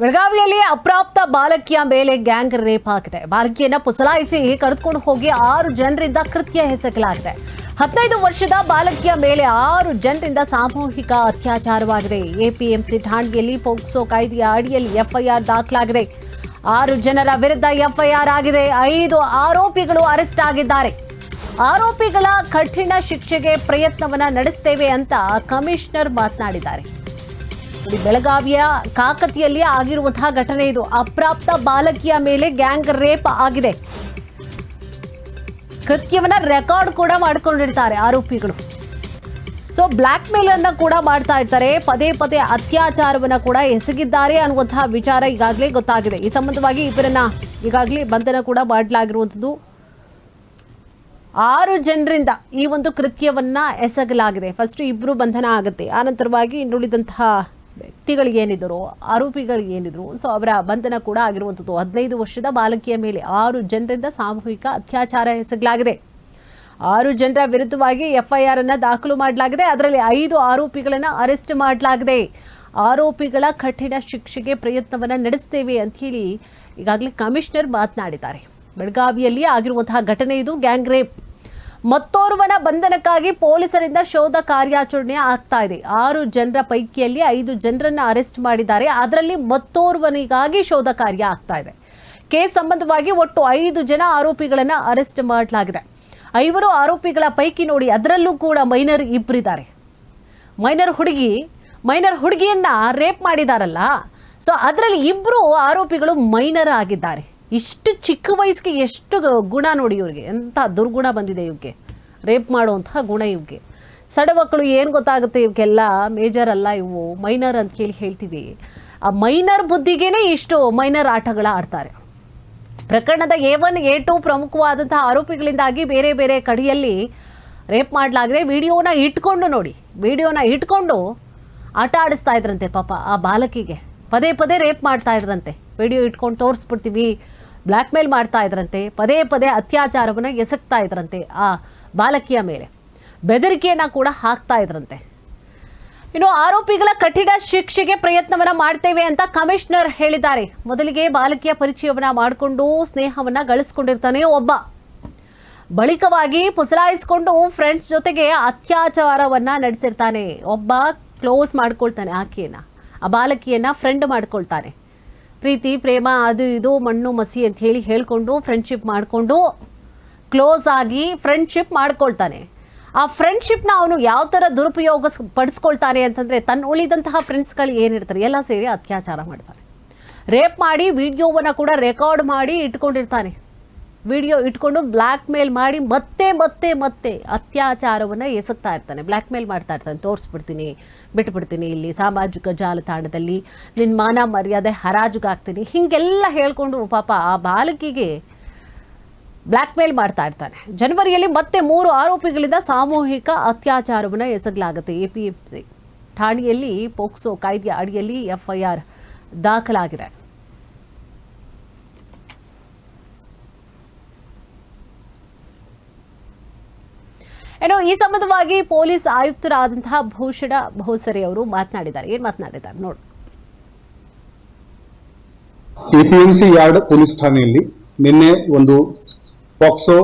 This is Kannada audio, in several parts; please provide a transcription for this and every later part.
ಬೆಳಗಾವಿಯಲ್ಲಿ ಅಪ್ರಾಪ್ತ ಬಾಲಕಿಯ ಮೇಲೆ ಗ್ಯಾಂಗ್ ರೇಪ್ ಆಗಿದೆ. ಬಾಲಕಿಯನ್ನ ಪುಸಲಾಯಿಸಿ ಕರೆದುಕೊಂಡು ಹೋಗಿ ಆರು ಜನರಿಂದ ಕೃತ್ಯ ಎಸಗಲಾಗಿದೆ. ಹದಿನೈದು ವರ್ಷದ ಬಾಲಕಿಯ ಮೇಲೆ ಆರು ಜನರಿಂದ ಸಾಮೂಹಿಕ ಅತ್ಯಾಚಾರವಾಗಿದೆ. ಎಪಿಎಂಸಿ ಠಾಣೆಯಲ್ಲಿ ಪೋಕ್ಸೋ ಕಾಯ್ದೆಯ ಅಡಿಯಲ್ಲಿ ಎಫ್ಐಆರ್ ದಾಖಲಾಗಿದೆ. ಆರು ಜನರ ವಿರುದ್ಧ ಎಫ್ಐಆರ್ ಆಗಿದೆ. ಐದು ಆರೋಪಿಗಳು ಅರೆಸ್ಟ್ ಆಗಿದ್ದಾರೆ. ಆರೋಪಿಗಳ ಕಠಿಣ ಶಿಕ್ಷೆಗೆ ಪ್ರಯತ್ನವನ್ನ ನಡೆಸುತ್ತೇವೆ ಅಂತ ಕಮಿಷನರ್ ಮಾತನಾಡಿದ್ದಾರೆ. ನೋಡಿ, ಬೆಳಗಾವಿಯ ಕಾಕತಿಯಲ್ಲಿ ಆಗಿರುವಂತಹ ಘಟನೆ ಇದು. ಅಪ್ರಾಪ್ತ ಬಾಲಕಿಯ ಮೇಲೆ ಗ್ಯಾಂಗ್ ರೇಪ್ ಆಗಿದೆ. ಕೃತ್ಯವನ್ನ ರೆಕಾರ್ಡ್ ಕೂಡ ಮಾಡ್ಕೊಂಡಿರ್ತಾರೆ ಆರೋಪಿಗಳು. ಸೊ ಬ್ಲ್ಯಾಕ್ ಮೇಲ್ ಅನ್ನ ಕೂಡ ಮಾಡ್ತಾ ಇರ್ತಾರೆ. ಪದೇ ಪದೇ ಅತ್ಯಾಚಾರವನ್ನ ಕೂಡ ಎಸಗಿದ್ದಾರೆ ಅನ್ನುವಂತಹ ವಿಚಾರ ಈಗಾಗಲೇ ಗೊತ್ತಾಗಿದೆ. ಈ ಸಂಬಂಧವಾಗಿ ಇವರನ್ನ ಈಗಾಗಲೇ ಬಂಧನ ಕೂಡ ಮಾಡಲಾಗಿರುವಂತದ್ದು ಆರು ಜನರಿಂದ ಈ ಒಂದು ಕೃತ್ಯವನ್ನ ಎಸಗಲಾಗಿದೆ. ಫಸ್ಟ್ ಇಬ್ರು ಬಂಧನ ಆಗುತ್ತೆ. ಆನಂತರವಾಗಿ ಇನ್ನುಳಿದಂತಹ ವ್ಯಕ್ತಿಗಳಿಗೆ ಏನಿದ್ರು, ಆರೋಪಿಗಳಿಗೆ ಏನಿದ್ರು ಸೊ ಅವರ ಬಂಧನ ಕೂಡ ಆಗಿರುವಂಥದ್ದು. ಹದಿನೈದು ವರ್ಷದ ಬಾಲಕಿಯ ಮೇಲೆ ಆರು ಜನರಿಂದ ಸಾಮೂಹಿಕ ಅತ್ಯಾಚಾರ ಎಸಗಲಾಗಿದೆ. ಆರು ಜನರ ವಿರುದ್ಧವಾಗಿ ಎಫ್ಐಆರ್ ಅನ್ನ ದಾಖಲು ಮಾಡಲಾಗಿದೆ. ಅದರಲ್ಲಿ ಐದು ಆರೋಪಿಗಳನ್ನ ಅರೆಸ್ಟ್ ಮಾಡಲಾಗಿದೆ. ಆರೋಪಿಗಳ ಕಠಿಣ ಶಿಕ್ಷೆಗೆ ಪ್ರಯತ್ನವನ್ನ ನಡೆಸ್ತೇವೆ ಅಂತ ಹೇಳಿ ಈಗಾಗಲೇ ಕಮಿಷನರ್ ಮಾತನಾಡಿದ್ದಾರೆ. ಬೆಳಗಾವಿಯಲ್ಲಿ ಆಗಿರುವಂತಹ ಘಟನೆ ಇದು. Gang rape. ಮತ್ತೋರ್ವನ ಬಂಧನಕ್ಕಾಗಿ ಪೊಲೀಸರಿಂದ ಶೋಧ ಕಾರ್ಯಾಚರಣೆ ಆಗ್ತಾ ಇದೆ. ಆರು ಜನರ ಪೈಕಿಯಲ್ಲಿ ಐದು ಜನರನ್ನ ಅರೆಸ್ಟ್ ಮಾಡಿದ್ದಾರೆ. ಅದರಲ್ಲಿ ಮತ್ತೋರ್ವನಿಗಾಗಿ ಶೋಧ ಕಾರ್ಯ ಆಗ್ತಾ ಇದೆ. ಕೇಸ್ ಸಂಬಂಧವಾಗಿ ಒಟ್ಟು ಐದು ಜನ ಆರೋಪಿಗಳನ್ನು ಅರೆಸ್ಟ್ ಮಾಡಲಾಗಿದೆ. ಐವರು ಆರೋಪಿಗಳ ಪೈಕಿ ನೋಡಿ, ಅದರಲ್ಲೂ ಕೂಡ ಮೈನರ್ ಇಬ್ಬರಿದ್ದಾರೆ ಮೈನರ್ ಹುಡುಗಿ, ಮೈನರ್ ಹುಡುಗಿಯನ್ನ ರೇಪ್ ಮಾಡಿದಾರಲ್ಲ. ಸೊ, ಅದರಲ್ಲಿ ಇಬ್ಬರು ಆರೋಪಿಗಳು ಮೈನರ್ ಆಗಿದ್ದಾರೆ. ಇಷ್ಟು ಚಿಕ್ಕ ವಯಸ್ಸಿಗೆ ಎಷ್ಟು ಗುಣ ನೋಡಿ ಇವ್ರಿಗೆ. ಎಂಥ ದುರ್ಗುಣ ಬಂದಿದೆ ಇವಕ್ಕೆ ರೇಪ್ ಮಾಡುವಂತಹ ಗುಣ ಇವಕ್ಕೆ ಸಡ ಮಕ್ಕಳು ಏನು ಗೊತ್ತಾಗುತ್ತೆ ಇವಕ್ಕೆಲ್ಲ ಮೇಜರ್ ಅಲ್ಲ ಇವು. ಮೈನರ್ ಅಂತ ಕೇಳಿ ಹೇಳ್ತೀವಿ. ಆ ಮೈನರ್ ಬುದ್ಧಿಗೇನೆ ಇಷ್ಟು ಮೈನರ್ ಆಟಗಳ ಆಡ್ತಾರೆ. ಪ್ರಕರಣದ ಎ ಒನ್, ಎ ಟು ಪ್ರಮುಖವಾದಂತಹ ಆರೋಪಿಗಳಿಂದಾಗಿ ಬೇರೆ ಬೇರೆ ಕಡೆಯಲ್ಲಿ ರೇಪ್ ಮಾಡಲಾಗಿದೆ. ವಿಡಿಯೋನ ಇಟ್ಕೊಂಡು ನೋಡಿ. ವಿಡಿಯೋನ ಇಟ್ಕೊಂಡು ಆಟ ಆಡಿಸ್ತಾ ಇದ್ರಂತೆ ಪಾಪ ಆ ಬಾಲಕಿಗೆ. ಪದೇ ಪದೇ ರೇಪ್ ಮಾಡ್ತಾ ಇದ್ರಂತೆ. ವಿಡಿಯೋ ಇಟ್ಕೊಂಡು ತೋರಿಸ್ಬಿಡ್ತೀವಿ. ಬ್ಲ್ಯಾಕ್ ಮೇಲ್ ಮಾಡ್ತಾ ಇದ್ರಂತೆ, ಪದೇ ಪದೇ ಅತ್ಯಾಚಾರವನ್ನು ಎಸಗ್ತಾ ಇದ್ರಂತೆ ಆ ಬಾಲಕಿಯ ಮೇಲೆ. ಬೆದರಿಕೆಯನ್ನು ಕೂಡ ಹಾಕ್ತಾ ಇದ್ರಂತೆ. ಇನ್ನು ಆರೋಪಿಗಳ ಕಠಿಣ ಶಿಕ್ಷೆಗೆ ಪ್ರಯತ್ನವನ್ನ ಮಾಡ್ತೇವೆ ಅಂತ ಕಮಿಷನರ್ ಹೇಳಿದ್ದಾರೆ. ಮೊದಲಿಗೆ ಬಾಲಕಿಯ ಪರಿಚಯವನ್ನ ಮಾಡಿಕೊಂಡು ಸ್ನೇಹವನ್ನ ಗಳಿಸ್ಕೊಂಡಿರ್ತಾನೆ ಒಬ್ಬ. ಬಳಿಕವಾಗಿ ಪುಸಲಾಯಿಸಿಕೊಂಡು ಫ್ರೆಂಡ್ಸ್ ಜೊತೆಗೆ ಅತ್ಯಾಚಾರವನ್ನ ನಡೆಸಿರ್ತಾನೆ. ಒಬ್ಬ ಕ್ಲೋಸ್ ಮಾಡ್ಕೊಳ್ತಾನೆ ಆಕೆಯನ್ನ. ಆ ಬಾಲಕಿಯನ್ನ ಫ್ರೆಂಡ್ ಮಾಡ್ಕೊಳ್ತಾನೆ. ಪ್ರೀತಿ, ಪ್ರೇಮ, ಅದು ಇದು, ಮಣ್ಣು, ಮಸಿ ಅಂತ ಹೇಳಿ ಹೇಳ್ಕೊಂಡು ಫ್ರೆಂಡ್ಶಿಪ್ ಮಾಡಿಕೊಂಡು ಕ್ಲೋಸ್ ಆಗಿ ಫ್ರೆಂಡ್ಶಿಪ್ ಮಾಡ್ಕೊಳ್ತಾನೆ. ಆ ಫ್ರೆಂಡ್ಶಿಪ್ನ ಅವನು ಯಾವ ಥರ ದುರುಪಯೋಗ ಪಡಿಸ್ಕೊಳ್ತಾನೆ ಅಂತಂದರೆ ತನ್ನ ಉಳಿದಂತಹ ಫ್ರೆಂಡ್ಸ್ಗಳು ಏನಿರ್ತಾರೆ ಎಲ್ಲ ಸೇರಿ ಅತ್ಯಾಚಾರ ಮಾಡ್ತಾರೆ ರೇಪ್ ಮಾಡಿ ವಿಡಿಯೋವನ್ನು ಕೂಡ ರೆಕಾರ್ಡ್ ಮಾಡಿ ಇಟ್ಕೊಂಡಿರ್ತಾನೆ. ವಿಡಿಯೋ ಇಟ್ಕೊಂಡು ಬ್ಲ್ಯಾಕ್ ಮೇಲ್ ಮಾಡಿ ಮತ್ತೆ ಮತ್ತೆ ಮತ್ತೆ ಅತ್ಯಾಚಾರವನ್ನು ಎಸಗ್ತಾ ಇರ್ತಾನೆ. ಬ್ಲ್ಯಾಕ್ ಮೇಲ್ ಮಾಡ್ತಾ ಇರ್ತಾನೆ. ತೋರಿಸ್ಬಿಡ್ತೀನಿ, ಬಿಟ್ಬಿಡ್ತೀನಿ ಇಲ್ಲಿ ಸಾಮಾಜಿಕ ಜಾಲತಾಣದಲ್ಲಿ. ನಿನ್ನ ಮಾನ ಮರ್ಯಾದೆ ಹರಾಜುಗಾಗ್ತೀನಿ ಹೀಗೆಲ್ಲ ಹೇಳ್ಕೊಂಡು ಪಾಪ ಆ ಬಾಲಕಿಗೆ ಬ್ಲ್ಯಾಕ್ ಮೇಲ್ ಮಾಡ್ತಾ ಇರ್ತಾನೆ. ಜನವರಿಯಲ್ಲಿ ಮತ್ತೆ ಮೂರು ಆರೋಪಿಗಳಿಂದ ಸಾಮೂಹಿಕ ಅತ್ಯಾಚಾರವನ್ನು ಎಸಗಲಾಗುತ್ತೆ. ಎಪಿಎಂಸಿ ಠಾಣೆಯಲ್ಲಿ ಪೋಕ್ಸೋ ಕಾಯ್ದೆಯ ಅಡಿಯಲ್ಲಿ ಎಫ್ಐಆರ್ ದಾಖಲಾಗಿದೆ. ಏನೋ ಈ ಸಂಬಂಧವಾಗಿ ಪೊಲೀಸ್ ಆಯುಕ್ತರಾದಂತಹ ಭೂಷಣ ಭೋಸರೆ ಅವರು ಮಾತನಾಡಿದ್ದಾರೆ. ಏನ್ ಮಾತನಾಡಿದ್ದಾರೆ ನೋಡಿ. ಎಪಿಎಂಸಿ ಯಾರ್ಡ್ ಪೊಲೀಸ್ ಠಾಣೆಯಲ್ಲಿ ನಿನ್ನೆ ಒಂದು ಪಾಕ್ಸೋ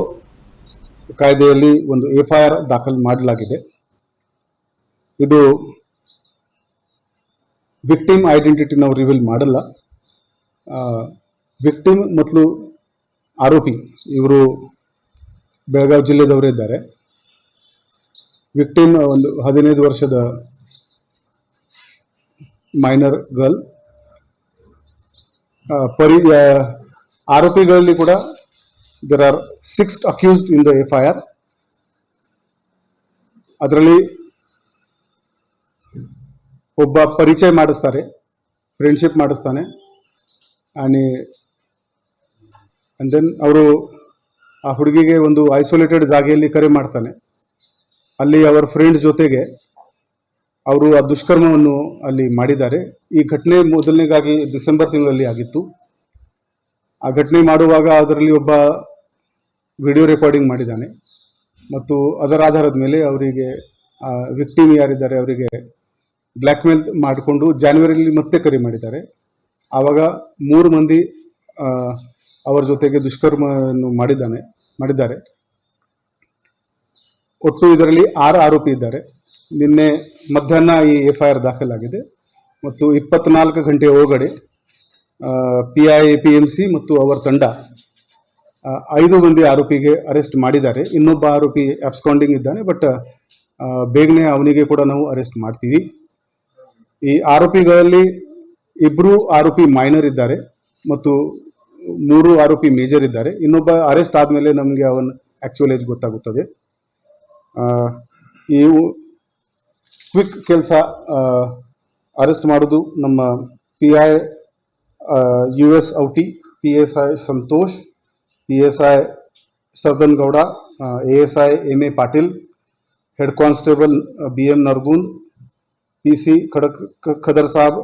ಕಾಯ್ದೆಯಲ್ಲಿ ಒಂದು ಎಫ್ಐಆರ್ ದಾಖಲು ಮಾಡಲಾಗಿದೆ. ಇದು ವಿಕ್ಟಿಮ್ ಐಡೆಂಟಿಟಿ ನಾವು ರಿವೀಲ್ ಮಾಡಲ್ಲ. ವಿಕ್ಟಿಮ್ ಮತ್ತು ಆರೋಪಿ ಇವರು ಬೆಳಗಾವಿ ಜಿಲ್ಲೆದವರೇ ಇದ್ದಾರೆ ವಿಕ್ಟಿಮ್ ಒಂದು ಹದಿನೈದು ವರ್ಷದ ಮೈನರ್ ಗರ್ಲ್ ಪರಿ ಆರೋಪಿಗಳಲ್ಲಿ ಕೂಡ there are six accused in the F I R ಅದರಲ್ಲಿ ಒಬ್ಬ ಪರಿಚಯ ಮಾಡಿಸ್ತಾರೆ ಫ್ರೆಂಡ್ಶಿಪ್ ಮಾಡಿಸ್ತಾನೆ. ಆ್ಯಂಡ್ ಆ್ಯಂಡ್ ದೆನ್ ಅವರು ಆ ಹುಡುಗಿಗೆ ಒಂದು ಐಸೋಲೇಟೆಡ್ ಜಾಗೆಯಲ್ಲಿ ಕರೆ ಮಾಡ್ತಾನೆ. ಅಲ್ಲಿ ಅವರ ಫ್ರೆಂಡ್ಸ್ ಜೊತೆಗೆ ಅವರು ಆ ದುಷ್ಕರ್ಮವನ್ನು ಅಲ್ಲಿ ಮಾಡಿದ್ದಾರೆ. ಈ ಘಟನೆ ಮೊದಲನೇಗಾಗಿ ಡಿಸೆಂಬರ್ ತಿಂಗಳಲ್ಲಿ ಆಗಿತ್ತು. ಆ ಘಟನೆ ಮಾಡುವಾಗ ಅದರಲ್ಲಿ ಒಬ್ಬ ವಿಡಿಯೋ ರೆಕಾರ್ಡಿಂಗ್ ಮಾಡಿದ್ದಾನೆ. ಮತ್ತು ಅದರ ಆಧಾರದ ಮೇಲೆ ಅವರಿಗೆ ವಿಕ್ಟಿಮ್ ಯಾರಿದ್ದಾರೆ ಅವರಿಗೆ ಬ್ಲ್ಯಾಕ್ ಮೇಲ್ ಮಾಡಿಕೊಂಡು ಜಾನ್ವರಿಯಲ್ಲಿ ಮತ್ತೆ ಕರೆ ಮಾಡಿದ್ದಾರೆ. ಆವಾಗ ಮೂರು ಮಂದಿ ಅವರ ಜೊತೆಗೆ ದುಷ್ಕರ್ಮವನ್ನು ಮಾಡಿದ್ದಾನೆ, ಮಾಡಿದ್ದಾರೆ. ಒಟ್ಟು ಇದರಲ್ಲಿ ಆರು ಆರೋಪಿ ಇದ್ದಾರೆ. ನಿನ್ನೆ ಮಧ್ಯಾಹ್ನ ಈ ಎಫ್ ಐ ಆರ್ ದಾಖಲಾಗಿದೆ. ಮತ್ತು ಇಪ್ಪತ್ನಾಲ್ಕು ಗಂಟೆ ಒಳಗಡೆ P I P M C ಮತ್ತು ಅವರ ತಂಡ ಐದು ಮಂದಿ ಆರೋಪಿಗೆ ಅರೆಸ್ಟ್ ಮಾಡಿದ್ದಾರೆ. ಇನ್ನೊಬ್ಬ ಆರೋಪಿ ಅಬ್ಸ್ಕಾಂಡಿಂಗ್ ಇದ್ದಾನೆ ಬಟ್ ಬೇಗನೆ ಅವನಿಗೆ ಕೂಡ ನಾವು ಅರೆಸ್ಟ್ ಮಾಡ್ತೀವಿ. ಈ ಆರೋಪಿಗಳಲ್ಲಿ ಇಬ್ಬರು ಆರೋಪಿ ಮೈನರ್ ಇದ್ದಾರೆ ಮತ್ತು ಮೂರು ಆರೋಪಿ ಮೇಜರ್ ಇದ್ದಾರೆ. ಇನ್ನೊಬ್ಬ ಅರೆಸ್ಟ್ ಆದಮೇಲೆ ನಮಗೆ ಅವನ ಆ್ಯಕ್ಚುಯಲ್ ಗೊತ್ತಾಗುತ್ತದೆ. ಈ ಕ್ವಿಕ್ ಕೆಲಸ ಅರೆಸ್ಟ್ ಮಾಡೋದು ನಮ್ಮ P I U S Auti P S I Santosh P S I Sardan Gowda A S I M A Patil head constable B M Nargund P C ಖಡಕ್, ಕ- Khadar Sab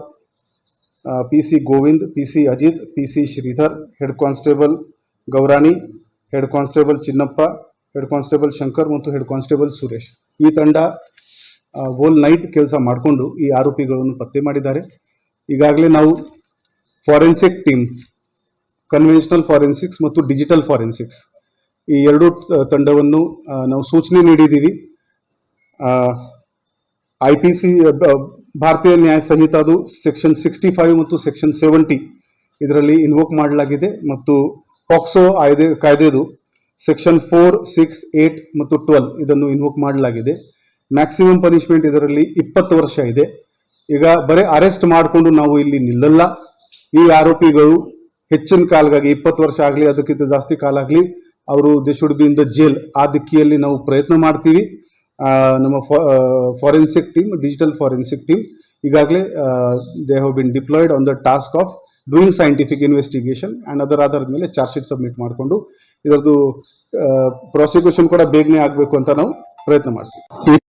P C Govind P C Ajith P C Shridhar head constable Gourani head constable Chinnappa head constable Shankar ಮತ್ತು ಹೆಡ್ ಕಾನ್ಸ್ಟೇಬಲ್ ಸುರೇಶ್. ಈ ತಂಡ ಹೋಲ್ ನೈಟ್ ಕೆಲಸ ಮಾಡಿಕೊಂಡು ಈ ಆರೋಪಿಗಳನ್ನು ಪತ್ತೆ ಮಾಡಿದ್ದಾರೆ. ಈಗಾಗಲೇ ನಾವು ಫಾರೆನ್ಸಿಕ್ ಟೀಮ್, ಕನ್ವೆನ್ಷನಲ್ ಫಾರೆನ್ಸಿಕ್ಸ್ ಮತ್ತು ಡಿಜಿಟಲ್ ಫಾರೆನ್ಸಿಕ್ಸ್ ಈ ಎರಡೂ ತಂಡವನ್ನು ನಾವು ಸೂಚನೆ ನೀಡಿದ್ದೀವಿ. I P C Bharatiya Nyaya ಸಂಹಿತಾದು ಸೆಕ್ಷನ್ ಸಿಕ್ಸ್ಟಿ ಫೈವ್ ಮತ್ತು ಸೆಕ್ಷನ್ ಸೆವೆಂಟಿ ಇದರಲ್ಲಿ ಇನ್ವೋಕ್ ಮಾಡಲಾಗಿದೆ ಮತ್ತು ಪಾಕ್ಸೋ ಆಯ್ದೆ, ಕಾಯ್ದೆದು ಸೆಕ್ಷನ್ ಫೋರ್, ಸಿಕ್ಸ್, ಏಟ್ ಮತ್ತು ಟ್ವೆಲ್ ಇದನ್ನು ಇನ್ವೋಕ್ ಮಾಡಲಾಗಿದೆ. ಮ್ಯಾಕ್ಸಿಮಮ್ ಪನಿಷ್ಮೆಂಟ್ ಇದರಲ್ಲಿ ಇಪ್ಪತ್ತು ವರ್ಷ ಇದೆ. ಈಗ ಬರೀ ಅರೆಸ್ಟ್ ಮಾಡಿಕೊಂಡು ನಾವು ಇಲ್ಲಿ ನಿಲ್ಲಲ್ಲ. ಈ ಆರೋಪಿಗಳು ಹೆಚ್ಚಿನ ಕಾಲಗಾಗಿ ಇಪ್ಪತ್ತು ವರ್ಷ ಆಗಲಿ, ಅದಕ್ಕಿಂತ ಜಾಸ್ತಿ ಕಾಲ ಆಗಲಿ, ಅವರು they should be in the jail ಆ ದಿಕ್ಕಿಯಲ್ಲಿ ನಾವು ಪ್ರಯತ್ನ ಮಾಡ್ತೀವಿ. ನಮ್ಮ forensic team digital forensic team ಈಗಾಗಲೇ they have been deployed on the task of doing scientific investigation and ಅದರ ಆಧಾರದ ಮೇಲೆ ಚಾರ್ಜ್ ಶೀಟ್ ಸಬ್ಮಿಟ್ ಮಾಡಿಕೊಂಡು ಇದರದ್ದು ಪ್ರಾಸಿಕ್ಯೂಷನ್ ಕೂಡ ಬೇಗನೆ ಆಗಬೇಕು ಅಂತ ನಾವು ಪ್ರಯತ್ನ ಮಾಡ್ತೀವಿ.